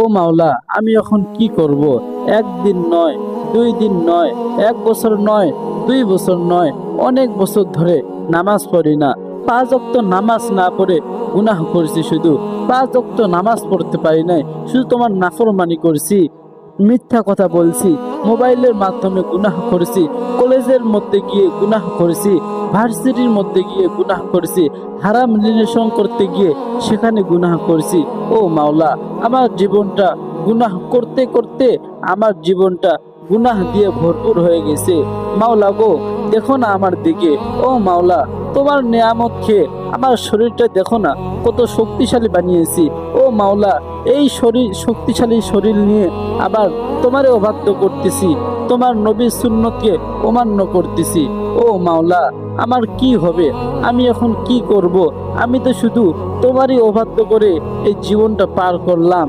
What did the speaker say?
ও মাওলা, আমি এখন কি করব? একদিন নয়, দুই দিন নয়, এক বছর নয়, দুই বছর নয়, অনেক বছর ধরে নামাজ পড়ি না। পাঁচ অক্ত নামাজ না পড়ে গুনাহ করছি শুধু। পাঁচ অক্ত নামাজ পড়তে পারি নাই, শুধু তোমার নাফরমানি করছি, মিথ্যা কথা বলছি, মোবাইলের মাধ্যমে গুনাহ করেছি, কলেজের মধ্যে গিয়ে গুনাহ করেছি ভার্সিটির মধ্যে গিয়ে গুনাহ করছি, হারাম রিলেশন করতে গিয়ে সেখানে গুনাহ করছি। ও মাওলা, আমার জীবনটা গুনাহ করতে করতে আমার জীবনটা গুনাহ দিয়ে ভরপুর হয়ে গেছে। মাওলা গো, দেখো না আমার দিকে। ও মাওলা তোমার নিয়ামত খেয়ে আমার শরীরটা দেখো না, কত শক্তিশালী বানিয়েছি। ও মাওলা, এই শরীর শক্তিশালী শরীর নিয়ে আবার তোমারে অবাধ্য করতেছি, তোমার নবীর সুন্নতকে অমান্য করতেছি। ও মাওলা, আমার কি হবে? আমি এখন কি করব? আমি তো শুধু তোমারই অবাধ্য করে এই জীবনটা পার করলাম।